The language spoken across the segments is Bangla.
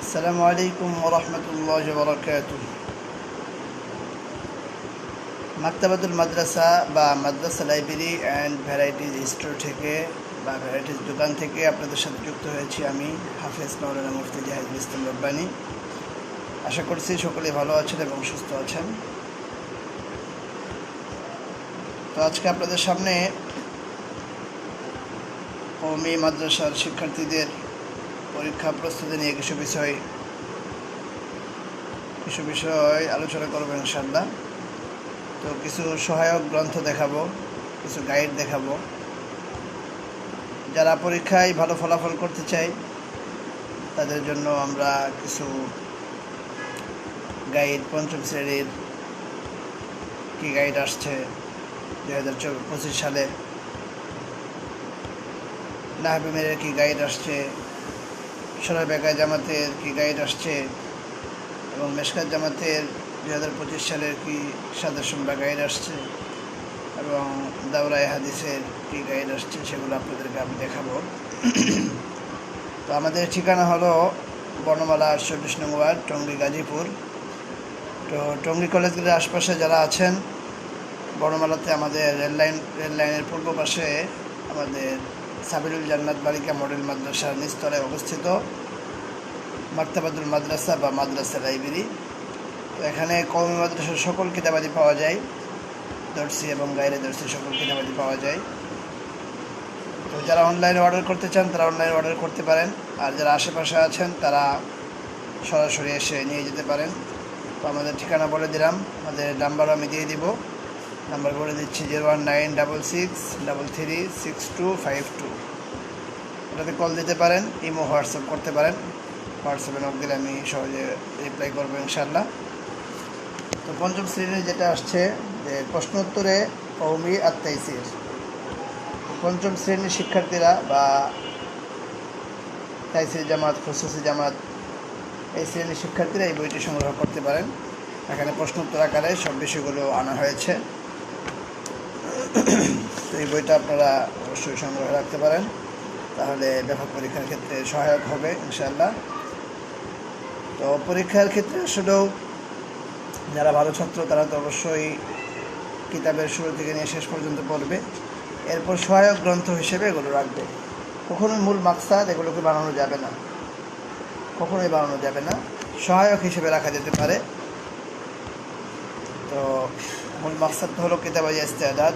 السلام عليكم ورحمة الله وبركاته মাকতাবাদুল মাদ্রাসা বা মাদ্রাসা লাইব্রেরি অ্যান্ড ভ্যারাইটিজ স্টোর থেকে বা ভ্যারাইটিজ দোকান থেকে আপনাদের সাথে যুক্ত হয়েছি আমি হাফেজ মাওলানা মুফতি জাহিদুল ইসলাম রব্বানি আশা করছি সকলে ভালো আছেন এবং সুস্থ আছেন তো আজকে আপনাদের সামনে কৌমি মাদ্রাসার শিক্ষার্থীদের পরীক্ষা প্রস্তুতি নিয়ে কিছু বিষয় কিছু বিষয় আলোচনা করব ইনশাল্লাহ তো কিছু সহায়ক গ্রন্থ দেখাবো, কিছু গাইড দেখাবো। যারা পরীক্ষায় ভালো ফলাফল করতে চাই তাদের জন্য আমরা কিছু গাইড পঞ্চম শ্রেণির কি গাইড আসছে দু হাজার পঁচিশ সালে। নাহবিমের কি গাইড আসছে? সরাই বেকার জামাতের কি গাইড আসছে? এবং মেশকাত জামাতের দুই হাজার পঁচিশ সালের কি সাদস্যম বা গাইড আসছে? এবং দাওরাই হাদিসের কি গাইড আসছে সেগুলো আপনাদেরকে আমি দেখাবো। তো আমাদের ঠিকানা হলো বর্ণমালা চব্বিশ নং ওয়ার্ড টঙ্গী গাজীপুর। তো টঙ্গী কলেজগুলির আশপাশে যারা আছেন বর্ণমালাতে আমাদের রেললাইন, রেললাইনের রেল পূর্ব পাশে আমাদের সাবিরুল জান্নাত বালিকা মডেল মাদ্রাসার নিস্তরে অবস্থিত মাক্তাবাদুল মাদ্রাসা বা মাদ্রাসা লাইব্রেরি। তো এখানে কৌমি মাদ্রাসার সকল কিতাবাদি পাওয়া যায়। দর্শি এবং গাইরে দর্শি সকল কিতাবাদি পাওয়া যায়। তো যারা অনলাইনে অর্ডার করতে চান, তারা অনলাইনে অর্ডার করতে পারেন। আর যারা আশেপাশে আছেন, তারা সরাসরি এসে নিয়ে যেতে পারেন। তো আমাদের ঠিকানা বলে দিলাম। আমাদের নাম্বারও আমি দিয়ে দিব। নাম্বার বলে দিচ্ছি, zero one nine double six double three six two five two. ওটাতে কল দিতে পারেন, ইমো, হোয়াটসঅ্যাপ করতে পারেন। হোয়াটসঅ্যাপে নক দিলে আমি সহজে রিপ্লাই করব ইনশাল্লাহ তো পঞ্চম শ্রেণির যেটা আসছে, যে প্রশ্নোত্তরে কৌমি আত্মাইসির পঞ্চম শ্রেণির শিক্ষার্থীরা বা তাইসির জামাত, খুসুসি জামাত, এই শ্রেণির শিক্ষার্থীরা এই বইটি সংগ্রহ করতে পারেন। এখানে প্রশ্নোত্তর আকারে সব বিষয়গুলো আনা হয়েছে। এই বইটা আপনারা অবশ্যই সংগ্রহ রাখতে পারেন। তাহলে ব্যাপক পরীক্ষার ক্ষেত্রে সহায়ক হবে ইনশাল্লাহ তো পরীক্ষার ক্ষেত্রে আসলেও যারা ভালো ছাত্র, তারা তো অবশ্যই কিতাবের শুরু থেকে নিয়ে শেষ পর্যন্ত পড়বে। এরপর সহায়ক গ্রন্থ হিসেবে এগুলো রাখবে। কখনোই মূল মাকসাদ এগুলোকে বানানো যাবে না। কখনোই বানানো যাবে না। সহায়ক হিসেবে রাখা যেতে পারে। তো মূল মাকসাদ হলো কিতাবাজি ইস্তেদাদ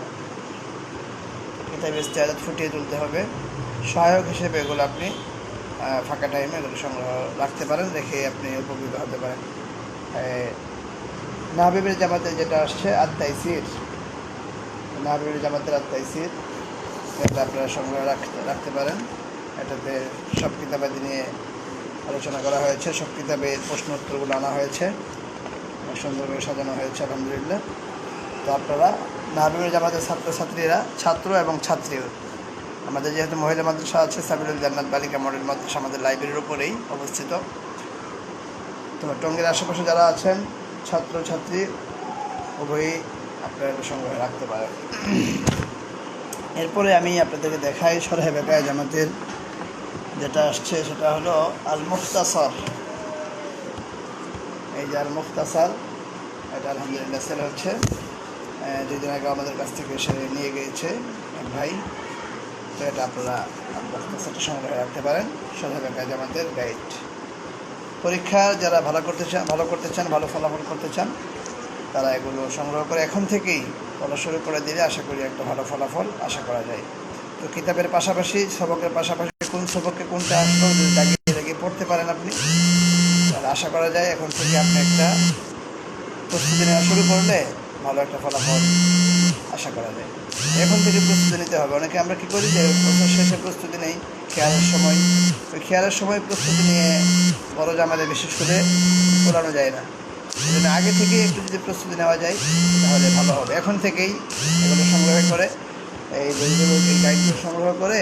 কিতাবে ইস্তেদাদ ফুটিয়ে তুলতে হবে। সহায়ক হিসেবে এগুলো আপনি ফাঁকা টাইমে এগুলো সংগ্রহ রাখতে পারেন, রেখে আপনি উপকৃত হতে পারেন। নাহাবিবের জামাতে যেটা আসছে আত্মাইসির নাহাবিবের জামাতের আত্মাইসির এটা আপনারা সংগ্রহ রাখতে রাখতে পারেন। এটাতে সব কিতাবাদি নিয়ে আলোচনা করা হয়েছে, সব কিতাবের প্রশ্ন উত্তরগুলো আনা হয়েছে। সুন্দরভাবে সাজানো হয়েছে, আলহামদুলিল্লাহ। তো আপনারা নাহাবিবের জামাতের ছাত্রছাত্রীরা, ছাত্র এবং ছাত্রী আমাদের যেহেতু মহিলা মাদ্রাসা আছে, সাবিরুল জান্নাত বালিকা মডেল মাদ্রাসা আমাদের লাইব্রেরির উপরেই অবস্থিত। তো টঙ্গের আশেপাশে যারা আছেন, ছাত্র, ছাত্রী, উভয়ই আপনারা সংগ্রহ রাখতে পারেন। এরপরে আমি আপনাদেরকে দেখাই সরাই বেকায় জামাতের যেটা আসছে, সেটা হলো আল মুফতাসর এই যে আল মুফতাসার এটা আলহামদুলিল্লাহ সেল হচ্ছে। দুই দিন আগে আমাদের কাছ থেকে এসে নিয়ে গিয়েছে ভাই, তো এটা আপনারা মুফতাসারটা সংগ্রহ রাখতে পারেন। সরাই বেকায় আমাদের গাইড পরীক্ষা যারা ভালো করতে চান, ভালো করতে চান, ভালো ফলাফল করতে চান, তারা এগুলো সংগ্রহ করে এখন থেকেই পড়া শুরু করে দিলে আশা করি একটা ভালো ফলাফল আশা করা যায়। তো কিতাবের পাশাপাশি, সবকের পাশাপাশি কোন সবককে কোনটা আসলো যদি দাগিয়ে পড়তে পারেন আপনি আশা করা যায় এখন থেকে আপনি একটা প্রস্তুতি নেওয়া শুরু করলে ভালো একটা ফলাফল আশা করা যায়। এখন থেকে প্রস্তুতি নিতে হবে। অনেকে আমরা কী করি যে বছর শেষে প্রস্তুতি নেই, খেয়ালের সময়। ওই খেয়ালের সময় প্রস্তুতি নিয়ে বড় জামাতে বিশেষ করে পড়ানো যায় না। সেজন্য আগে থেকে একটু যদি প্রস্তুতি নেওয়া যায়, তাহলে ভালো হবে। এখন থেকেই এগুলো সংগ্রহ করে, এই বইগুলো এই গাইডগুলো সংগ্রহ করে,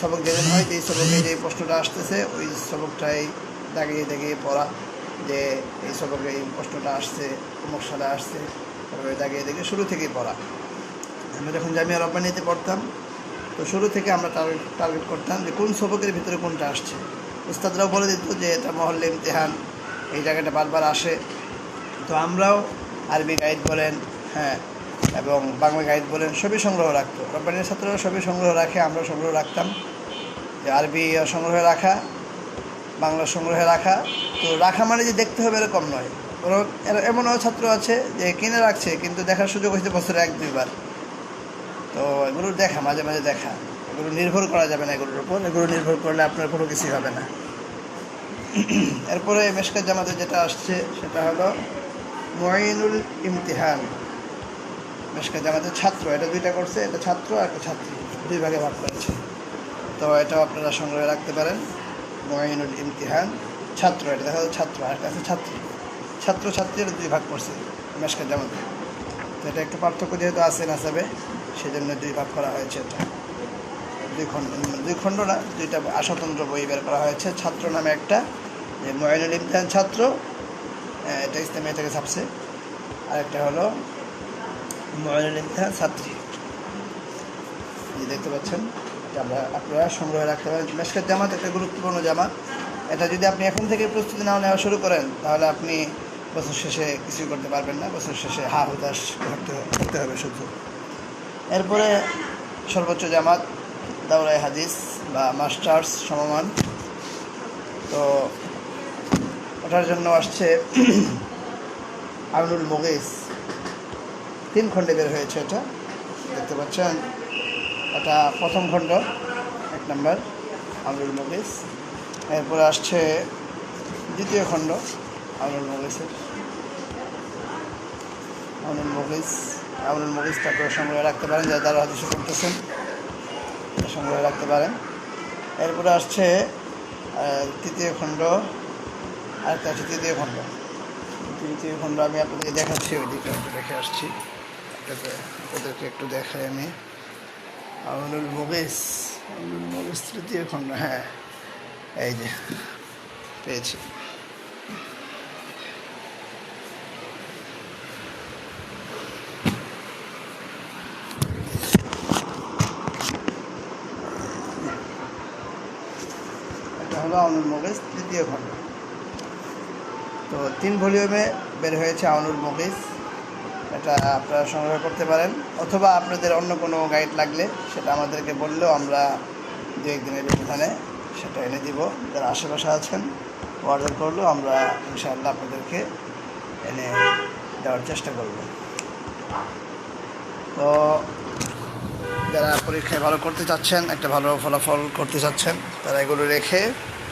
সবক যেদিন হয় যে সবকে যে প্রশ্নটা আসতেছে, ওই সবকটাই দাগিয়ে দাগিয়ে পড়া যে এই সবকে এই প্রশ্নটা আসছে অমুক সালে আসছে। তারপরে দাগিয়ে দাগিয়ে শুরু থেকেই পড়া। আমরা যখন জামিয়া রব্বানিতে পড়তাম, তো শুরু থেকে আমরা টার্গেট টার্গেট করতাম যে কোন সবকের ভিতরে কোনটা আসছে। উস্তাদরাও বলে দিত যে এটা মহল্লে ইমতেহান, এই জায়গাটা বারবার আসে। তো আমরাও আরবি গাইড বলেন হ্যাঁ এবং বাংলা গাইড বলেন, সবই সংগ্রহ রাখতো। রব্বানির ছাত্ররা সবই সংগ্রহ রাখে, আমরাও সংগ্রহ রাখতাম। যে আরবি সংগ্রহে রাখা, বাংলা সংগ্রহে রাখা, তো রাখা মানে যে দেখতে হবে এরকম নয়। এর- এমনও ছাত্র আছে যে কিনে রাখছে, কিন্তু দেখার সুযোগ হয়েছে বছরে এক, দুইবার। তো এগুলো দেখা, মাঝে মাঝে দেখা। এগুলো নির্ভর করা যাবে না এগুলোর উপর। এগুলো নির্ভর করলে আপনার কোনো কিছুই হবে না। এরপরে মেশকাত জামাতে যেটা আসছে, সেটা হলো মঈনুল ইমতিহান। মেশকাত জামাতের ছাত্র, এটা দুইটা করছে এটা ছাত্র আর একটা ছাত্রী, দুই ভাগে ভাগ করেছে। তো এটাও আপনারা সংগ্রহে রাখতে পারেন মঈনুল ইমতিহান। ছাত্র, এটা দেখা যাচ্ছে ছাত্র আর একটা আছে ছাত্রী। ছাত্র ছাত্রীর দুই ভাগ করছে মেশকাত জামাতে তো এটা একটু পার্থক্য যেহেতু আছে নাসাবে, সেজন্য দুই ভাগ করা হয়েছে এটা। দুই খণ্ড দুই খণ্ড না দুইটা স্বতন্ত্র বই বের করা হয়েছে। ছাত্র নামে একটা যে ময়নুল ইমতিহান ছাত্র এটা ইসলামিয়া থেকে ছাপছে। আরেকটা হলো ময়নুল ইমতিহান ছাত্রী। যে দেখতে পাচ্ছেন আমরা আপনারা সংগ্রহে রাখতে পারেন। মেশকাত জামাত একটা গুরুত্বপূর্ণ জামাত। এটা যদি আপনি এখন থেকে প্রস্তুতি নাও নেওয়া শুরু করেন, তাহলে আপনি বছর শেষে কিছুই করতে পারবেন না, বছর শেষে হা হতাশ করতে করতে হবে শুধু এরপরে সর্বোচ্চ জামাত দাওরাই হাদিস বা মাস্টার্স সমমান। তো ওটার জন্য আসছে আমিনুল মুগিস। তিন খণ্ডে বের হয়েছে এটা, দেখতে পাচ্ছেন? এটা প্রথম খণ্ড, এক নম্বর, আমিনুল মুগিস। এরপরে আসছে দ্বিতীয় খণ্ড। আমিনুল মুগিসের আমিনুল মুগিস আমিনুল মুগিসটা আপনারা সংগ্রহে রাখতে পারেন, যারা তারা হাদিসে করতেছেন সংগ্রহে রাখতে পারেন। এরপরে আসছে তৃতীয় খণ্ড, আরেকটা আছে, তৃতীয় খণ্ড। তৃতীয় খণ্ড আমি আপনাদেরকে দেখাচ্ছি ওইদিকে একটু দেখে আসছি। ওদেরকে একটু দেখাই আমি। আমিনুল মুগিস আমিনুল মুগিস তৃতীয় খণ্ড হ্যাঁ এই যে, পেয়েছি। আউনুল মগিজ তৃতীয় খণ্ড তো তিন ভলিউমে বের হয়েছে আউনুল মগিজ। এটা আপনারা সংগ্রহ করতে পারেন। অথবা আপনাদের অন্য কোনো গাইড লাগলে সেটা আমাদেরকে বললেও আমরা দু একদিনের ব্যবধানে সেটা এনে দিব। যারা আশেপাশে আছেন, অর্ডার করলেও আমরা ইনশাআল্লাহ আপনাদেরকে এনে দেওয়ার চেষ্টা করব। তো যারা পরীক্ষায় ভালো করতে চাচ্ছেন, একটা ভালো ফলাফল করতে চাচ্ছেন, তারা এগুলো রেখে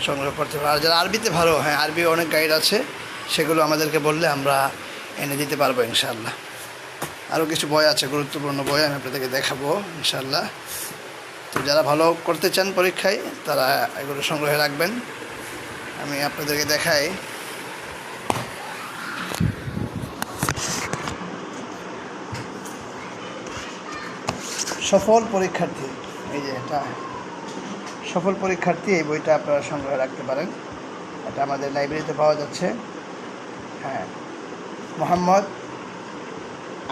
সংগ্রহ করতে পারে আর যারা আরবিতে ভালো হ্যাঁ আরবি অনেক গাইড আছে, সেগুলো আমাদেরকে বললে আমরা এনে দিতে পারব ইনশাল্লাহ আরও কিছু বই আছে, গুরুত্বপূর্ণ বই আমি আপনাদেরকে দেখাবো ইনশাল্লাহ তো যারা ভালো করতে চান পরীক্ষায়, তারা এগুলো সংগ্রহে রাখবেন। আমি আপনাদেরকে দেখাই। সফল পরীক্ষার্থী, এই যে এটা। সফল পরীক্ষার্থী এই বইটা আপনারা সংগ্রহে রাখতে পারেন। এটা আমাদের লাইব্রেরিতে পাওয়া যাচ্ছে। হ্যাঁ। মোহাম্মদ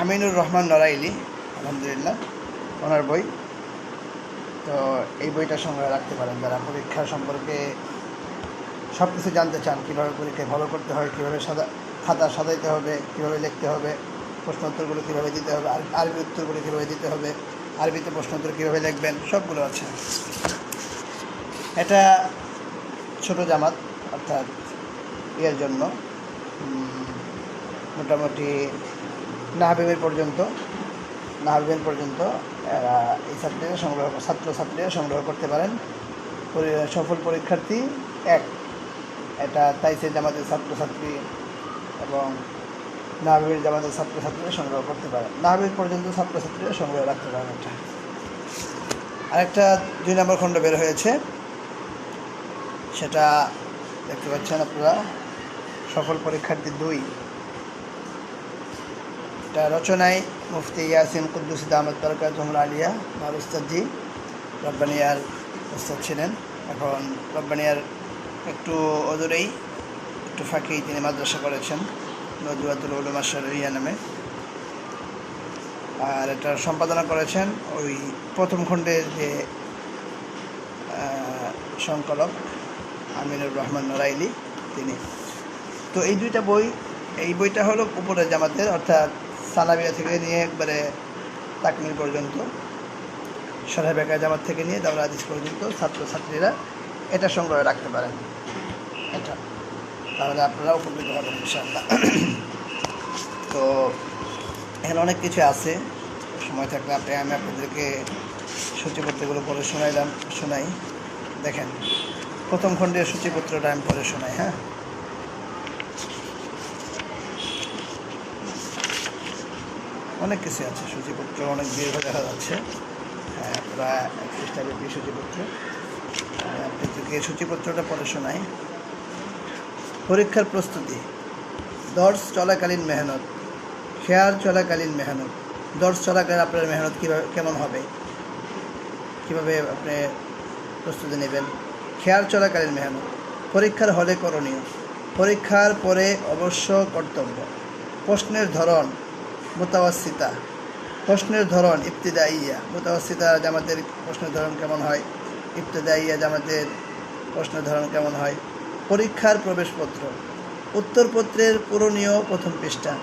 আমিনুর রহমান নরাইলি আলহামদুলিল্লাহ, ওনার বই। তো এই বইটা সংগ্রহে রাখতে পারেন। যারা পরীক্ষা সম্পর্কে সব কিছু জানতে চান, কীভাবে পরীক্ষায় ভালো করতে হয়, কীভাবে সাদা খাতা সাজাইতে হবে, কীভাবে লিখতে হবে প্রশ্ন উত্তরগুলো কীভাবে দিতে হবে, আর আরবি উত্তরগুলো কীভাবে দিতে হবে, আরবিতে প্রশ্ন উত্তর কীভাবে লিখবেন, সবগুলো আছে। এটা ছোট জামাত, অর্থাৎ ইয়ের জন্য মোটামুটি নাহাবিবের পর্যন্ত নাহাবিবের পর্যন্ত এরা এই ছাত্রীরা সংগ্রহ, ছাত্র ছাত্রীরা সংগ্রহ করতে পারেন। পরি- সফল পরীক্ষার্থী এক। এটা তাইসের জামাতের ছাত্রছাত্রী এবং নাহাবিবের জামাতের ছাত্রছাত্রীরা সংগ্রহ করতে পারেন। নাহাবিব পর্যন্ত ছাত্রছাত্রীরা সংগ্রহ রাখতে পারেন এটা। আরেকটা দুই নম্বর খণ্ড বের হয়েছে। সেটা দেখতে পাচ্ছেন আপনারা। সফল পরীক্ষার্থী দুই। এটা রচনায় মুফতি ইয়াসিন কুদ্দুস দামদ বরকাতুল আলিয়া আমার উস্তাদজি, রব্বানিয়ার উস্তাদ ছিলেন। এখন রব্বানিয়ার একটু অদূরেই, একটু ফাঁকেই তিনি মাদ্রাসা করেছেন, নজুয়াতুল উলুমা শরিয়া নামে। আর এটা সম্পাদনা করেছেন ওই প্রথম খণ্ডের যে সংকলক আমিনুর রহমান নরাইলি তিনি। তো এই দুইটা বই, এই বইটা হলো উপরের জামাতের, অর্থাৎ সানাবিয়া থেকে নিয়ে একবারে তাকমিল পর্যন্ত সরাই বেকা জামাত থেকে নিয়ে দাওরা হাদিস পর্যন্ত ছাত্রছাত্রীরা এটা সংগ্রহে রাখতে পারেন। এটা। তাহলে আপনারা উপকৃত হবেন ইনশাআল্লাহ। তো এখানে অনেক কিছু আছে। সময় থাকলে আপনি, আমি আপনাদেরকে সূচিপত্রগুলো পরে শোনাইলাম, শোনাই। দেখেন প্রথম খণ্ডের সূচিপত্রটা আমি পরে শোনাই হ্যাঁ? অনেক কিছু আছে, সূচিপত্র অনেক দীর্ঘ দেখা যাচ্ছে হ্যাঁ প্রায় একত্রিশটা বেশি সূচিপত্র। আমি আপনাদেরকে সূচিপত্রটা পরে শোনাই। পরীক্ষার প্রস্তুতি। দর্শ চলাকালীন মেহনত। শেয়ার চলাকালীন মেহনত। দর্শ চলাকালীন আপনার মেহনত কীভাবে, কেমন হবে? কীভাবে আপনি প্রস্তুতি নেবেন? খেয়াল চলাকালীন মেহনত। পরীক্ষার হলে করণীয়। পরীক্ষার পরে অবশ্য কর্তব্য। প্রশ্নের ধরন মোতাবাসিতা প্রশ্নের ধরন ইবতিদাইয়া। মোতাবাসিতা জামাতের প্রশ্নের ধরন কেমন হয়? ইবতিদাইয়া জামাতের প্রশ্নের ধরন কেমন হয়? পরীক্ষার প্রবেশপত্র। উত্তরপত্রের পূরণীয় প্রথম পৃষ্ঠা।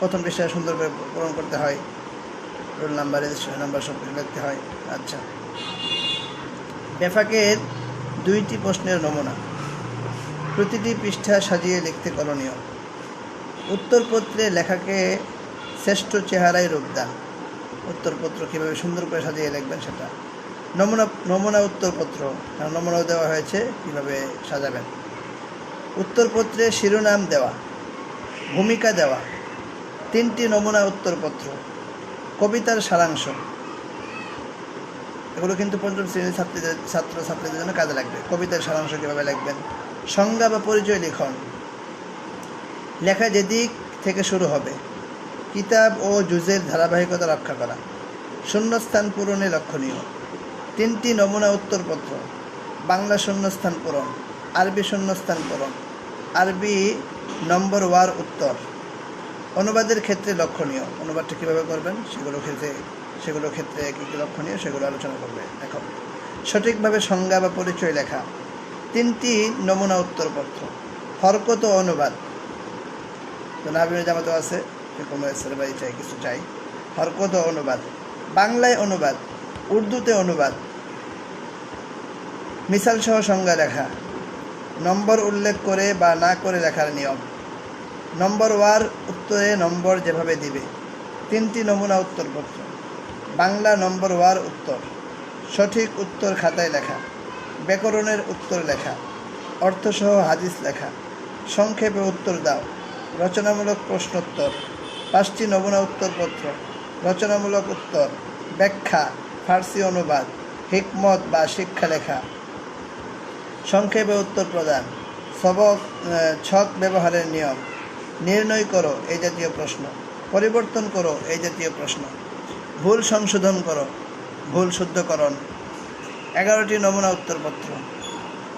প্রথম পৃষ্ঠা সুন্দর করে পূরণ করতে হয়। রোল নাম্বার রেজিস্ট্রেশন নাম্বার সব কিছু লিখতে হয়। আচ্ছা। বেফাকের দুইটি প্রশ্নের নমুনা। প্রতিটি পৃষ্ঠা সাজিয়ে লিখতে করণীয়। উত্তরপত্রে লেখাকে শ্রেষ্ঠ চেহারায় রূপদান উত্তরপত্র কীভাবে সুন্দর করে সাজিয়ে লিখবেন সেটা। নমুনা নমুনা উত্তরপত্র। নমুনাও দেওয়া হয়েছে কীভাবে সাজাবেন। উত্তরপত্রে শিরোনাম দেওয়া, ভূমিকা দেওয়া। তিনটি নমুনা উত্তরপত্র। কবিতার সারাংশ। এগুলো কিন্তু পঞ্চম শ্রেণির ছাত্রীদের, ছাত্র ছাত্রীদের জন্য কাজে লাগবে। কবিতার সারাংশ কীভাবে লিখবেন? সংজ্ঞা বা পরিচয় লিখন। লেখা যেদিক থেকে শুরু হবে। কিতাব ও জুজের ধারাবাহিকতা রক্ষা করা। শূন্যস্থান পূরণে লক্ষণীয়। তিনটি নমুনা উত্তরপত্র। বাংলা শূন্যস্থান পূরণ, আরবি শূন্যস্থান পূরণ, আরবি নম্বর ওয়ার উত্তর। অনুবাদের ক্ষেত্রে লক্ষণীয়। অনুবাদটা কীভাবে করবেন? সেগুলো ক্ষেত্রে সেগুলোর ক্ষেত্রে কী কী লক্ষণীয় সেগুলো আলোচনা করবে। এখন সঠিকভাবে সংজ্ঞা বা পরিচয় লেখা। তিনটি নমুনা উত্তরপত্র। হরকত অনুবাদ। তো নাবিনের জামাতো আছে কোনো এসেরবাই চাই, কিছু চাই। হরকত অনুবাদ। বাংলায় অনুবাদ, উর্দুতে অনুবাদ। মিসাল সহ সংজ্ঞা লেখা। নম্বর উল্লেখ করে বা না করে লেখার নিয়ম। নম্বর ওয়ার, উত্তরে নম্বর যেভাবে দিবে। তিনটি নমুনা উত্তরপত্র। বাংলা নম্বর ওয়ার উত্তর। সঠিক উত্তর খাতায় লেখা। ব্যাকরণের উত্তর লেখা। অর্থসহ হাদিস লেখা। সংক্ষেপে উত্তর দাও। রচনামূলক প্রশ্নোত্তর। পাঁচটি নমুনা উত্তরপত্র। রচনামূলক উত্তর। ব্যাখ্যা। ফার্সি অনুবাদ। হিকমত বা শিক্ষা লেখা। সংক্ষেপে উত্তর প্রদান। সবক ছক ব্যবহারের নিয়ম। নির্ণয় করো এই জাতীয় প্রশ্ন। পরিবর্তন করো এই জাতীয় প্রশ্ন। ভুল সংশোধন করো, ভুল শুদ্ধকরণ। এগারোটি নমুনা উত্তরপত্র।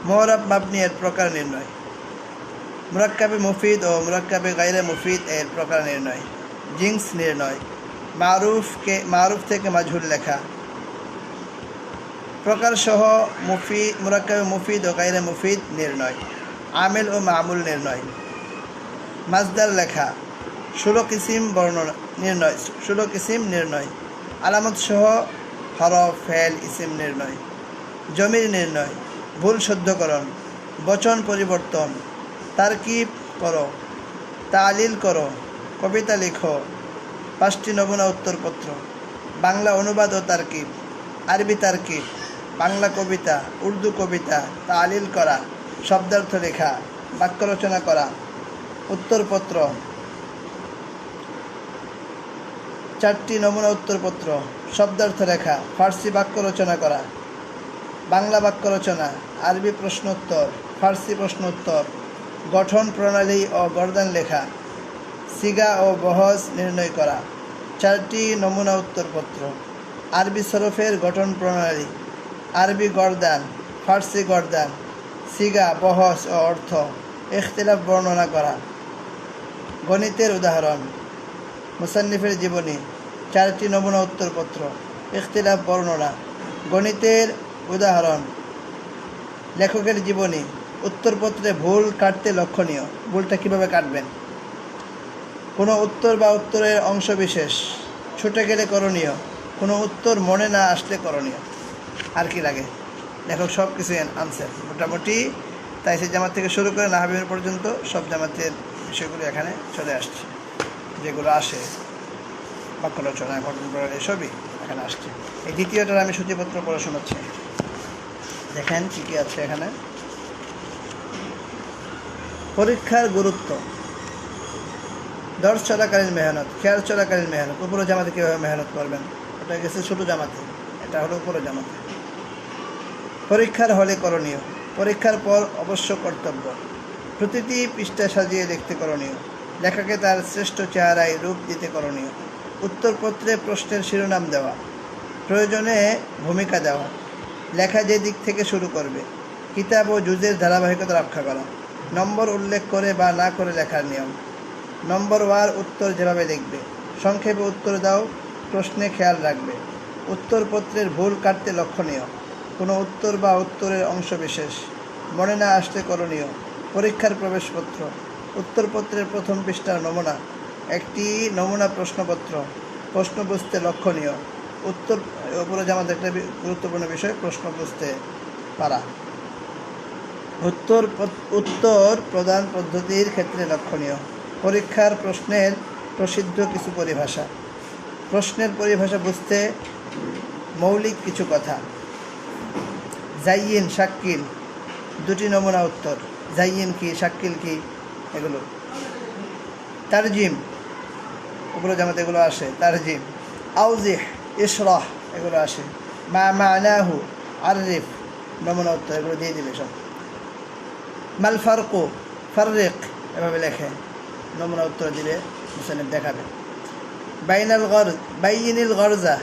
মোহরাব মাবনি এর প্রকার নির্ণয়। মুরাক্কাবে মুফিদ ও মুরাক্কাবে গাইরে মুফিদ এর প্রকার নির্ণয়। জিংস নির্ণয়। মারুফকে মারুফ থেকে মাঝুর লেখা। প্রকারসহ মুফি, মুরাক্কাবে মুফিদ ও গাইরে মুফিদ নির্ণয়। আমেল ও মামুল নির্ণয়। মাজদার লেখা। ষোলো কিসিম বর্ণনা, নির্ণয়, ষোলো কিসিম নির্ণয়। আলামত সহ হরফ, ফেল, ইসিম নির্ণয়। জমির নির্ণয়, ভুল শুদ্ধকরণ, বচন পরিবর্তন, তারকিব করো, তালিল করো, কবিতা লিখো, পাঁচটি নমুনা উত্তরপত্র, বাংলা অনুবাদ ও তারকিব, আরবি তারকিব, বাংলা কবিতা, উর্দু কবিতা, তালিল করা, শব্দার্থ লেখা, বাক্য রচনা করা, উত্তরপত্র চারটি নমুনা উত্তরপত্র, শব্দার্থ লেখা ফার্সি বাক্য রচনা করা, বাংলা বাক্য রচনা, আরবি প্রশ্নোত্তর, ফার্সি প্রশ্নোত্তর, গঠন প্রণালী ও গর্দান লেখা, সিগা ও বহজ নির্ণয় করা, চারটি নমুনা উত্তরপত্র, আরবি সরফের গঠন প্রণালী, আরবি গর্দান, ফার্সি গর্দান, সিগা বহস ও অর্থ, ইখতিলাফ বর্ণনা করা। গণিতের উদাহরণ মুসান্নিফের জীবনী, চারটি নমুনা উত্তরপত্র, ইখতিলাফ বর্ণনা, গণিতের উদাহরণ, লেখকের জীবনী, উত্তরপত্রে ভুল কাটতে লক্ষণীয়, ভুলটা কীভাবে কাটবেন? কোনো উত্তর বা উত্তরের অংশ বিশেষ, ছুটে গেলে করণীয়, কোনো উত্তর মনে না আসলে করণীয়। আর কি লাগে? লেখক সব কিছু আনসার। মোটামুটি তাই সে জামাত থেকে শুরু করে নাহাবিমের পর্যন্ত সব জামাতের বিষয়গুলো এখানে চলে আসছে। যেগুলো আসে বাক্য রচনা ঘটন প্রণালী এসবই এখানে আসছে। এই দ্বিতীয়টার আমি সূচিপত্র পড়ে শোনাচ্ছি। দেখেন কী কী আছে এখানে। পরীক্ষার গুরুত্ব। দর্শ চলাকালীন মেহনত, খেয়াল চলাকালীন মেহনত। উপরে জামাতে কীভাবে মেহনত করবেন? ওটা গেছে ছোটো জামাতে, এটা হলো উপরে জামাতে। পরীক্ষার হলে করণীয়। পরীক্ষার পর অবশ্য কর্তব্য। প্রতিটি পৃষ্ঠা সাজিয়ে দেখতে করণীয়। লেখাকে তার শ্রেষ্ঠ চেহারায় রূপ দিতে করণীয়। উত্তরপত্রে প্রশ্নের শিরোনাম দেওয়া, প্রয়োজনে ভূমিকা দেওয়া, লেখা যে দিক থেকে শুরু করবে, কিতাব ও জুজের ধারাবাহিকতা রক্ষা করা, নম্বর উল্লেখ করে বা না করে লেখার নিয়ম, নম্বর ওয়ার উত্তর যেভাবে লিখবে, সংক্ষেপে উত্তর দাও, প্রশ্নে খেয়াল রাখবে, উত্তরপত্রের ভুল কাটতে লক্ষণীয়, কোনো উত্তর বা উত্তরের অংশ বিশেষ, মনে না আসতে করণীয়, পরীক্ষার প্রবেশপত্র উত্তরপত্রের প্রথম পৃষ্ঠার নমুনা। একটি নমুনা প্রশ্নপত্র। প্রশ্ন বুঝতে লক্ষণীয়। উত্তর, উপরে যে আমাদের একটা গুরুত্বপূর্ণ বিষয়, প্রশ্ন বুঝতে পারা। উত্তর উত্তর প্রদান পদ্ধতির ক্ষেত্রে লক্ষণীয়। পরীক্ষার প্রশ্নের প্রসিদ্ধ কিছু পরিভাষা। প্রশ্নের পরিভাষা বুঝতে মৌলিক কিছু কথা। জাইয়িন, শাক্কিল। দুটি নমুনা উত্তর। জাইয়িন কি, শাক্কিল কি? এগুলো। তারজিম ওগুলো জামাতে এগুলো আসে। তারজিম, আউজিহ, ইশরাহ, এগুলো আসে। মা মানাহু আরিফ নমুনা উত্তর এগুলো দিয়ে দিবে সব। মাল ফারকু, ফাররিক, এভাবে লেখে। নমুনা উত্তর দিলে মুসানিফ দেখাবে। বাইনাল গরজ, বাইনিল গরজা,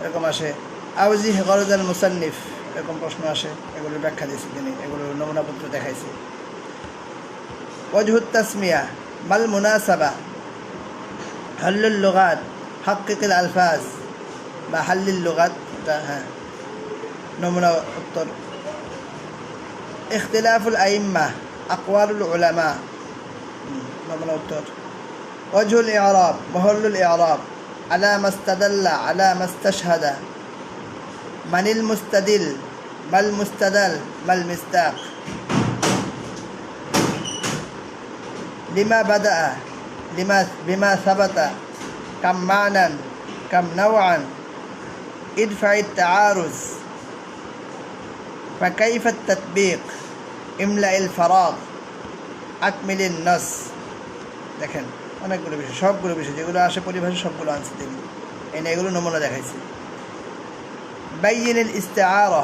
এরকম আসে। আউজিহ গরজাল মুসান্নিফ, এরকম প্রশ্ন আসে। এগুলোর ব্যাখ্যা দিয়েছে তিনি। এগুলোর নমুনাপত্র দেখাইছে। وجه التسمية ما المناسبة؟ حل اللغات حقق الألفاظ. محل اللغات نمرة الطرق. اختلاف الأئمة أقوال العلماء. نمرة الطرق. وجه الإعراب مهل الإعراب. على ما استدل على ما استشهد. من المستدل؟ ما المستدل؟ ما المستاق لما بدأ لما بما ثبت كم معنى كم نوعا ادفع التعارض فكيف التطبيق املأ الفراغ أكمل النص দেখেন অনেকগুলো বিষয় সবগুলো বিষয় যেগুলো আসে পরিভাষা সবগুলো আনছে তিনি এনে এগুলো নমুনা দেখাইছে বাইন ইস্তেআরা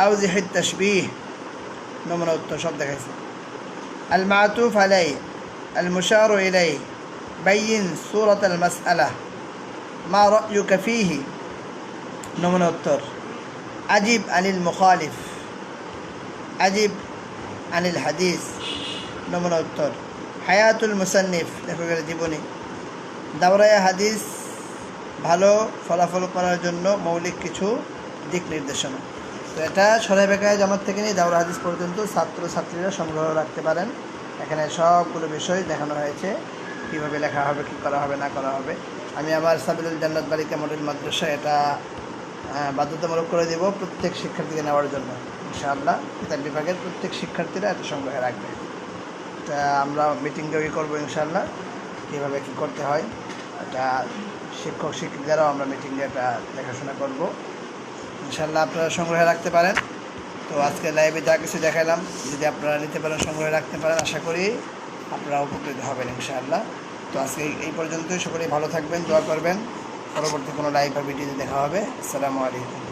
أوضح التشبيه نمرة التشبه দেখাইছে المعطوف عليه المشار إليه بين صورة المسألة ما رأيك فيه نمرة التر أجب عن المخالف أجب عن الحديث نمرة التر হায়াতুল মুসান্নিফ লেখকের জীবনী দাওরায়া হাদিস ভালো ফলাফল করার জন্য মৌলিক কিছু দিক নির্দেশনা তো এটা সরাই বেকায় জামাত থেকে নিয়ে দাওরা হাদিস পর্যন্ত ছাত্র ছাত্রীরা সংগ্রহ রাখতে পারেন। এখানে সবগুলো বিষয় দেখানো হয়েছে। কীভাবে লেখা হবে, কী করা হবে, না করা হবে। আমি আমার সাবিলুল জান্নাত বালিকা মডেল মাদ্রাসা এটা বাধ্যতামূলক করে দেব প্রত্যেক শিক্ষার্থীকে নেওয়ার জন্য। ইনশাআল্লাহ তার বিভাগের প্রত্যেক শিক্ষার্থীরা এটা সংগ্রহে রাখবে। তা আমরা মিটিং জয়ী করব ইনশাল্লাহ কীভাবে কী করতে হয়? এটা শিক্ষক শিক্ষিকারাও আমরা মিটিংয়ে এটা দেখাশোনা করব। ইনশাল্লাহ আপনারা সংগ্রহে রাখতে পারেন। তো আজকে লাইভে যা কিছু দেখালাম যদি আপনারা নিতে পারেন, সংগ্রহে রাখতে পারেন, আশা করি আপনারা উপকৃত হবেন ইনশাআল্লাহ। তো আজকে এই- পর্যন্তই, সকলেই ভালো থাকবেন, দোয়া করবেন। পরবর্তী কোনো লাইভ বা ভিডিওতে দেখা হবে। আসসালামু আলাইকুম।